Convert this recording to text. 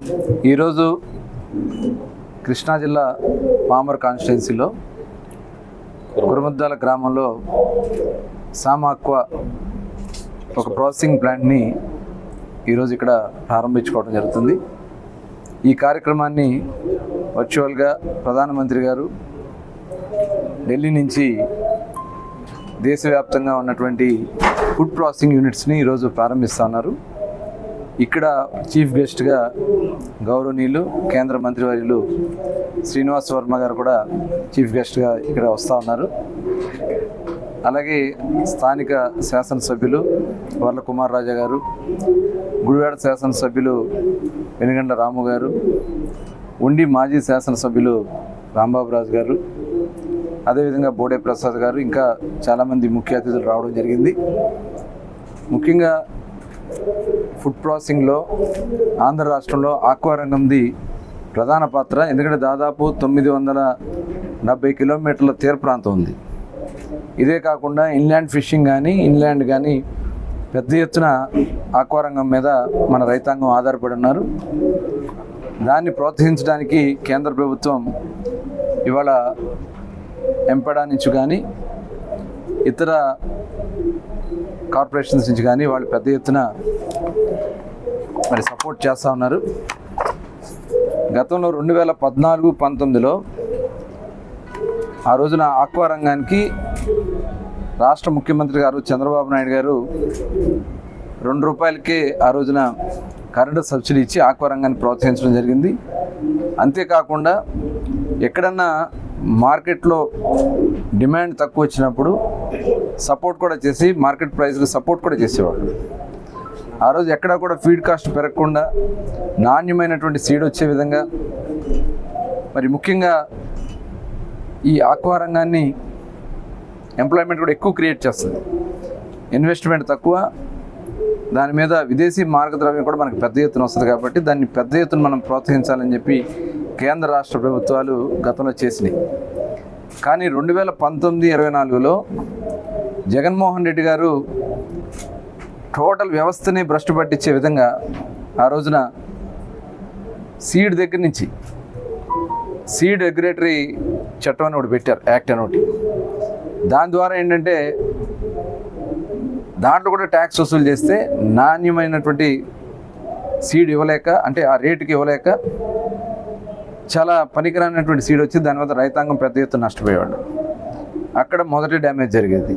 ఈరోజు కృష్ణా జిల్లా పామర్ కాన్స్టిట్యున్సీలో కురుముద్దాల గ్రామంలో సామాక్వా ఒక ప్రాసెసింగ్ ప్లాంట్ని ఈరోజు ఇక్కడ ప్రారంభించుకోవడం జరుగుతుంది. ఈ కార్యక్రమాన్ని వర్చువల్గా ప్రధానమంత్రి గారు ఢిల్లీ నుంచి దేశవ్యాప్తంగా ఉన్నటువంటి ఫుడ్ ప్రాసెసింగ్ యూనిట్స్ని ఈరోజు ప్రారంభిస్తున్నారు ఇక్కడ చీఫ్ గెస్ట్గా గౌరవనీయులు కేంద్ర మంత్రివర్యులు శ్రీనివాస్ వర్మ గారు కూడా చీఫ్ గెస్ట్గా ఇక్కడ వస్తూ ఉన్నారు. అలాగే స్థానిక శాసనసభ్యులు వర్ల కుమార్ రాజా గారు గుడివాడ శాసనసభ్యులు వెనుగండ రాము గారు ఉండి మాజీ శాసనసభ్యులు రాంబాబు రాజు గారు అదేవిధంగా బోడే ప్రసాద్ గారు ఇంకా చాలామంది ముఖ్య అతిథులు రావడం జరిగింది. ముఖ్యంగా ఫుడ్ ప్రాసెసింగ్లో ఆంధ్ర రాష్ట్రంలో ఆక్వా రంగంది ప్రధాన పాత్ర. ఎందుకంటే దాదాపు తొమ్మిది వందల డెబ్బై కిలోమీటర్ల తీర ప్రాంతం ఉంది. ఇదే కాకుండా ఇన్లాండ్ ఫిషింగ్ కానీ ఇన్లాండ్ కానీ పెద్ద ఎత్తున ఆక్వా రంగం మీద మన రైతాంగం ఆధారపడి ఉన్నారు. దాన్ని ప్రోత్సహించడానికి కేంద్ర ప్రభుత్వం ఇవాళ ఎంపడా నుంచి కానీ ఇతర కార్పొరేషన్స్ నుంచి కానీ వాళ్ళు పెద్ద ఎత్తున మరి సపోర్ట్ చేస్తూ ఉన్నారు. గతంలో రెండు వేల పద్నాలుగు పంతొమ్మిదిలో ఆ రోజున ఆక్వా రంగానికి రాష్ట్ర ముఖ్యమంత్రి గారు చంద్రబాబు నాయుడు గారు రెండు రూపాయలకే ఆ రోజున కరెంటు సబ్సిడీ ఇచ్చి ఆక్వా రంగాన్ని ప్రోత్సహించడం జరిగింది. అంతేకాకుండా ఎక్కడన్నా మార్కెట్లో డిమాండ్ తక్కువ వచ్చినప్పుడు సపోర్ట్ కూడా చేసి మార్కెట్ ప్రైస్కి సపోర్ట్ కూడా చేసేవాళ్ళు. ఆ రోజు ఎక్కడా కూడా ఫీడ్ కాస్ట్ పెరగకుండా నాణ్యమైనటువంటి సీడ్ వచ్చే విధంగా మరి ముఖ్యంగా ఈ ఆక్వా రంగాన్ని ఎంప్లాయ్మెంట్ కూడా ఎక్కువ క్రియేట్ చేస్తుంది. ఇన్వెస్ట్మెంట్ తక్కువ దాని మీద విదేశీ మార్గద్రవ్యం కూడా మనకు పెద్ద ఎత్తున వస్తుంది కాబట్టి దాన్ని పెద్ద ఎత్తున మనం ప్రోత్సహించాలని చెప్పి కేంద్ర రాష్ట్ర ప్రభుత్వాలు గతంలో చేసినాయి. కానీ రెండు వేల పంతొమ్మిది ఇరవై నాలుగులో జగన్మోహన్ రెడ్డి గారు టోటల్ వ్యవస్థని భ్రష్టు పట్టించే విధంగా ఆ రోజున సీడ్ దగ్గర నుంచి సీడ్ రెగ్యులేటరీ చట్టం అని ఒకటి పెట్టారు యాక్ట్ అని ఒకటి. దాని ద్వారా ఏంటంటే దాంట్లో కూడా ట్యాక్స్ వసూలు చేస్తే నాణ్యమైనటువంటి సీడ్ ఇవ్వలేక అంటే ఆ రేటుకి ఇవ్వలేక చాలా పనికిరానటువంటి సీడ్ వచ్చి దానివల్ల రైతాంగం పెద్ద ఎత్తున నష్టపోయేవాడు. అక్కడ మొదటి డ్యామేజ్ జరిగేది.